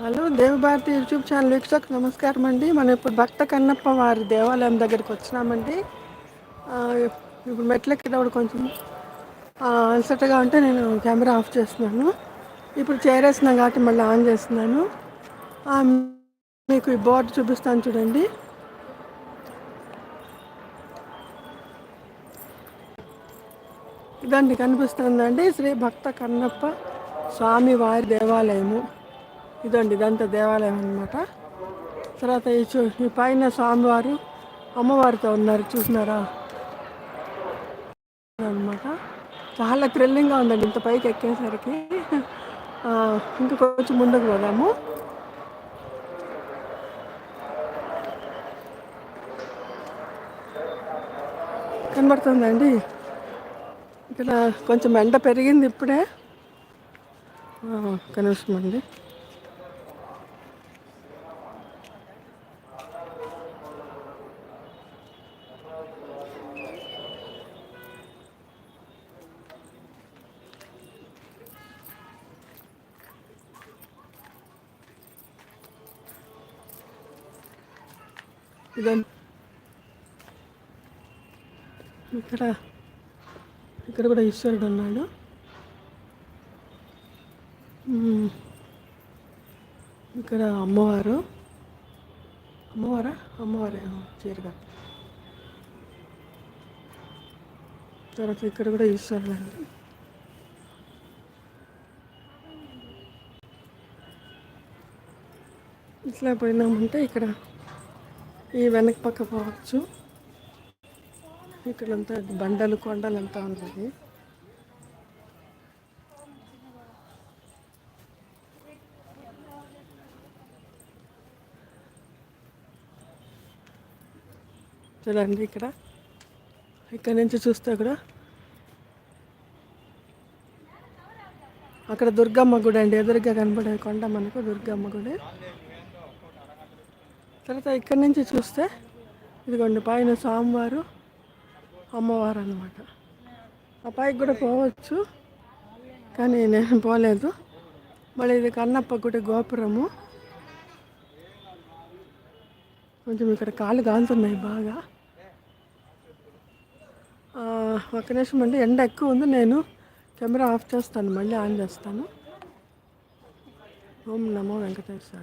Hello Devabharati YouTube channel వీక్షకు నమస్కారం అండి. మనం ఇప్పుడు భక్త కన్నప్ప వారి దేవాలయం దగ్గరికి వచ్చినామండి. ఇప్పుడు మెట్లెక్కేటప్పుడు కొంచెం అలసటగా ఉంటే నేను కెమెరా ఆఫ్ చేస్తున్నాను. ఇప్పుడు చేరేస్తున్నాను కాబట్టి మళ్ళీ ఆన్ చేస్తున్నాను. మీకు ఈ బోర్డు చూపిస్తాను చూడండి. ఇదండి కనిపిస్తుందండి శ్రీ భక్త కన్నప్ప స్వామి వారి దేవాలయము. ఇదండి ఇదంతా దేవాలయం అన్నమాట. తర్వాత ఈ చూ ఈ పైన స్వామివారు అమ్మవారితో ఉన్నారు చూసినారా? అనమాట చాలా థ్రిల్లింగ్గా ఉందండి ఇంత పైకి ఎక్కేసరికి. ఇంకా కొంచెం ముందుకు పోదాము. కనబడుతుందండి? ఇక్కడ కొంచెం ఎండ పెరిగింది ఇప్పుడే. కనిపిస్తుందండి ఇదండి. ఇక్కడ ఇక్కడ కూడా ఈశ్వరుడు ఉన్నాడు. ఇక్కడ అమ్మవారు. అమ్మవారా? అమ్మవారే చీరగా. తర్వాత ఇక్కడ కూడా ఈశ్వరుడు అండి. ఇట్లా పోయినామంటే ఇక్కడ ఈ వెనక పక్క పోవచ్చు. ఇక్కడంతా బండలు కొండలు అంతా ఉంటుంది చూడండి ఇక్కడ. ఇక్కడ నుంచి చూస్తే కూడా అక్కడ దుర్గమ్మ గుడి అండి. ఎదురుగా కనబడే కొండ మనకు దుర్గమ్మ గుడి. తర్వాత ఇక్కడ నుంచి చూస్తే ఇదిగోండి పైన స్వామివారు అమ్మవారు అనమాట ఆ పైకి కూడా పోవచ్చు కానీ నేను పోలేదు. మళ్ళీ ఇది కన్నప్ప గుడి గోపురము. కొంచెం ఇక్కడ కాళ్ళు కాలుతున్నాయి బాగా. ఒక ఒక్క నిమిషం అండి ఎండ ఎక్కువ ఉంది నేను కెమెరా ఆఫ్ చేస్తాను మళ్ళీ ఆన్ చేస్తాను. ఓం నమో వెంకటేశ్వర